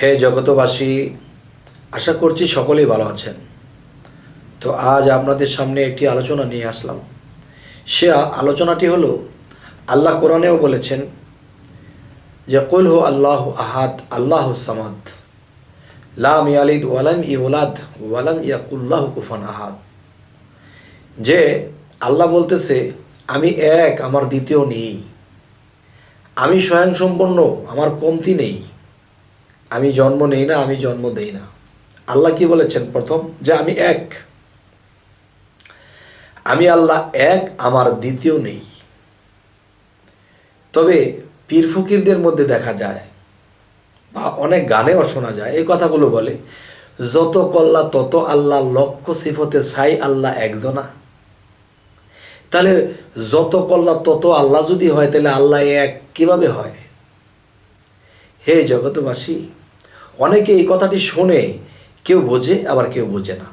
হে জগতবাসী আশা করছি সকলেই ভালো আছেন। তো আজ আপনাদের সামনে একটি আলোচনা নিয়ে আসলাম। সে আলোচনাটি হলো, আল্লাহ কোরআনেও বলেছেন যে, কুল হো আল্লাহ আহাদ, আল্লাহ সামাদ। লাম ইয়ালিদ ওয়ালাম ইউলাদ, ওয়ালাম ইয়াকুল্লাহ কুফান আহাদ। যে, আল্লাহ বলতেছে, আমি এক, আমার দ্বিতীয় নেই। আমি স্বয়ংসম্পন্ন আমার কমতি নেই। আমি জন্ম নেই না, আমি জন্ম দেই না। আল্লাহ কি বলেছেন প্রথম? যে আমি এক। আমি আল্লাহ এক, আমার দ্বিতীয় নেই। তবে পীর ফকিরদের মধ্যে দেখা যায়, বা অনেক গানেও শোনা যায়, এই কথাগুলো বলে, যত কল্লা, তত আল্লাহ, লক্ষ সিফতে সাই আল্লাহ একজনা। তাহলে যত কল্লা, তত আল্লাহ যদি হয়, তাহলে আল্লাহ এক কীভাবে হয়? হে জগতবাসী অনেকে এই কথাটি শোনে কেউ বোঝে, আবার কেউ বোঝে না।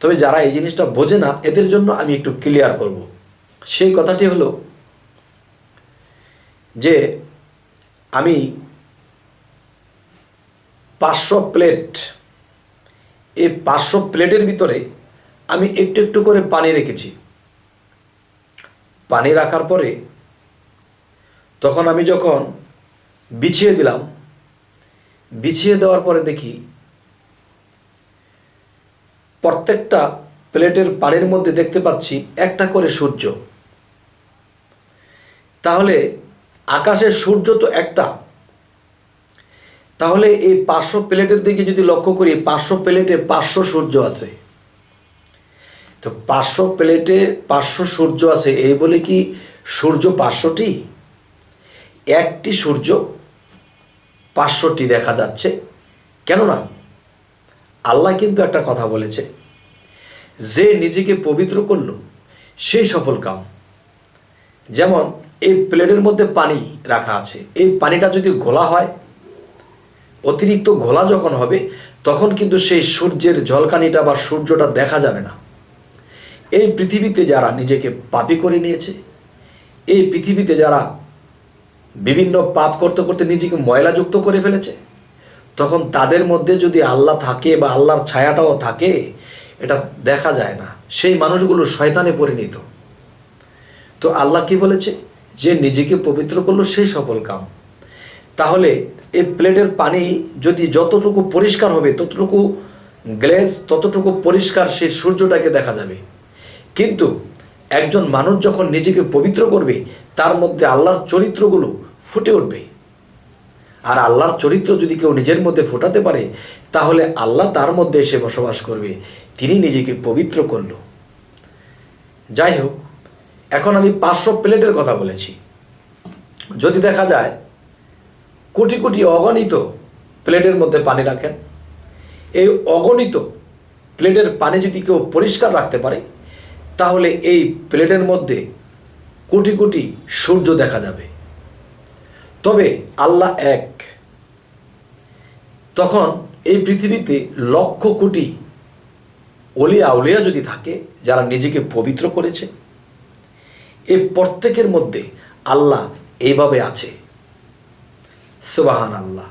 তবে যারা এই জিনিসটা বোঝে না, এদের জন্য আমি একটু ক্লিয়ার করব। সেই কথাটি হলো যে আমি পাঁচশো প্লেট, এই পাঁচশো প্লেটের ভিতরে আমি একটু একটু করে পানি রেখেছি। পানি রাখার পরে তখন আমি যখন বিছিয়ে দিলাম বিছিয়ে দেওয়ার পরে দেখি প্রত্যেকটা প্লেটের পানির মধ্যে দেখতে পাচ্ছি একটা করে সূর্য। তাহলে আকাশের সূর্য তো একটা। তাহলে এই পাঁচশো প্লেটের দিকে যদি লক্ষ্য করি, পাঁচশো প্লেটে পাঁচশো সূর্য আছে। তো পাঁচশো প্লেটে পাঁচশো সূর্য আছে, এই বলে কি সূর্য পাঁচশোটি? একটি সূর্য পাঁচশোটি দেখা যাচ্ছে। কেননা, আল্লাহ কিন্তু একটা কথা বলেছে, যে নিজেকে পবিত্র করল, সেই সফল কাম। যেমন, এই প্লেটের মধ্যে পানি রাখা আছে, এই পানিটা যদি ঘোলা হয়, অতিরিক্ত ঘোলা যখন হবে, তখন কিন্তু সেই সূর্যের ঝলকানিটা বা সূর্যটা দেখা যাবে না। এই পৃথিবীতে যারা নিজেকে পাপি করে নিয়েছে, এই পৃথিবীতে যারা বিভিন্ন পাপ করতে করতে নিজেকে ময়লাযুক্ত করে ফেলেছে। তখন তাদের মধ্যে যদি আল্লাহ থাকে বা আল্লাহর ছায়াটাও থাকে, এটা দেখা যায় না। সেই মানুষগুলো শয়তানে পরিণত। তো আল্লাহ কি বলেছে? যে নিজেকে পবিত্র করল সেই সফল কাম। তাহলে এই প্লেটের পানি যদি যতটুকু পরিষ্কার হবে, ততটুকু গ্লেজ, ততটুকু পরিষ্কার সেই সূর্যটাকে দেখা যাবে। কিন্তু একজন মানুষ যখন নিজেকে পবিত্র করবে, তার মধ্যে আল্লাহর চরিত্রগুলো ফুটে উঠবে। আর আল্লাহর চরিত্র যদি কেউ নিজের মধ্যে ফোটাতে পারে, তাহলে আল্লাহ তার মধ্যে এসে বসবাস করবে। তিনি নিজেকে পবিত্র করল। যাই হোক, এখন আমি পাঁচশো প্লেটের কথা বলেছি। যদি দেখা যায়, কোটি কোটি অগণিত প্লেটের মধ্যে পানি রাখেন। এই অগণিত প্লেটের পানি যদি কেউ পরিষ্কার রাখতে পারে, তাহলে এই প্লেটের মধ্যে কোটি কোটি সূর্য দেখা যাবে। তবে আল্লাহ এক। তখন এই পৃথিবীতে লক্ষ কোটি অলিয়া আউলিয়া যদি থাকে, যারা নিজেকে পবিত্র করেছে এই প্রত্যেকের মধ্যে আল্লাহ এইভাবে আছে। সুবাহান আল্লাহ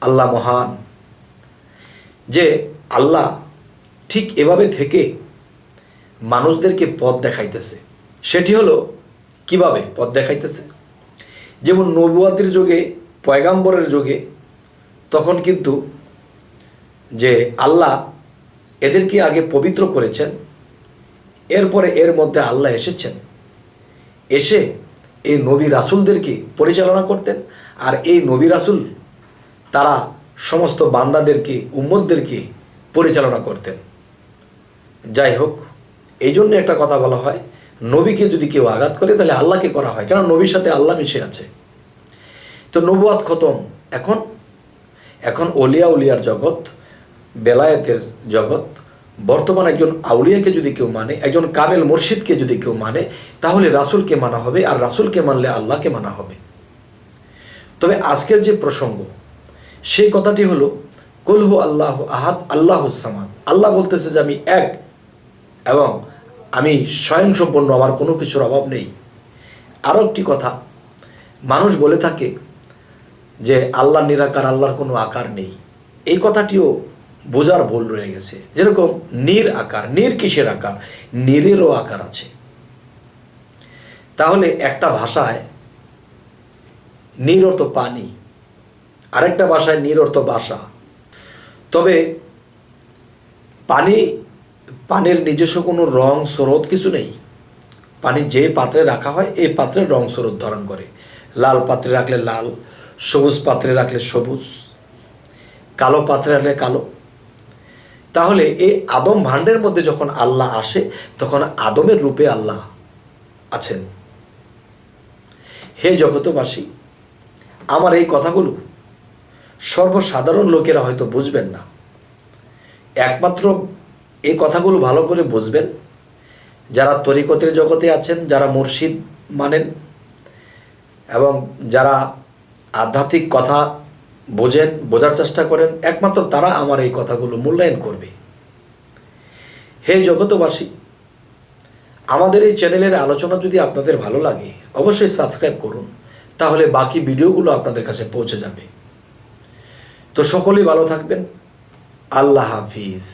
আল্লাহ মহান। যে আল্লাহ ঠিক এভাবে থেকে মানুষদেরকে পথ দেখাইতেছে। সেটি হলো কীভাবে পথ দেখাইতেছে? যেমন নবুয়াতির যুগে, পয়গাম্বরের যুগে, তখন কিন্তু যে আল্লাহ এদেরকে আগে পবিত্র করেছেন, এরপরে এর মধ্যে আল্লাহ এসেছেন। এসে এই নবী রাসুলদেরকে পরিচালনা করতেন আর এই নবী রাসুল তারা সমস্ত বান্দাদেরকে উম্মদদেরকে পরিচালনা করতেন। যাই হোক, এই জন্য একটা কথা বলা হয়, নবীকে যদি কেউ আঘাত করে তাহলে আল্লাহকে করা হয়। কেন নবীর সাথে আল্লাহ মিশে আছে। তো নবুয়াত খতম। এখন? এখন অলিয়া উলিয়ার জগৎ, বেলায়েতের জগৎ, বর্তমান একজন আউলিয়াকে যদি কেউ মানে একজন কামেল মুর্শিদকে যদি কেউ মানে তাহলে রাসুলকে মানা হবে আর রাসুলকে মানলে আল্লাহকে মানা হবে। তবে আজকের যে প্রসঙ্গ, সেই কথাটি হলো কলহু আল্লাহ আহাদ, আল্লাহ সামাদ। আল্লাহ বলতেছে যে আমি এক এবং আমি স্বয়ংসম্পন্ন আমার কোনো কিছুর অভাব নেই। আরও একটি কথা, মানুষ বলে থাকে যে আল্লাহ নিরাকার, আল্লাহর কোনো আকার নেই। এই কথাটিও বোঝার ভুল রয়ে গেছে। যেরকম নির আকার, নীর কিসের আকার? নিরেরও আকার আছে। তাহলে একটা ভাষায় নীর অর্থ পানি, আরেকটা ভাষায় নীর অর্থ বাসা। তবে পানি, পানির নিজস্ব কোনো রং, স্রোত কিছু নেই। পানি যে পাত্রে রাখা হয়, এই পাত্রে রং, স্রোত ধারণ করে। লাল পাত্রে রাখলে লাল, সবুজ পাত্রে রাখলে সবুজ, কালো পাত্রে রাখলে কালো। তাহলে এই আদম ভাণ্ডের মধ্যে যখন আল্লাহ আসে, তখন আদমের রূপে আল্লাহ আছেন। হে জগতবাসী আমার এই কথাগুলো সর্বসাধারণ লোকেরা হয়তো বুঝবেন না। একমাত্র এই কথাগুলো ভালো করে বুঝবেন। যারা তরিকতের জগতে আছেন, যারা মুর্শিদ মানেন এবং যারা আধ্যাত্মিক কথা বোঝেন, বোঝার চেষ্টা করেন, একমাত্র তারা আমার এই কথাগুলো মূল্যায়ন করবে। হে জগতবাসী আমাদের এই চ্যানেলের আলোচনা যদি আপনাদের ভালো লাগে, অবশ্যই সাবস্ক্রাইব করুন, তাহলে বাকি ভিডিওগুলো আপনাদের কাছে পৌঁছে যাবে। তো সকলেই ভালো থাকবেন। আল্লাহ হাফিজ।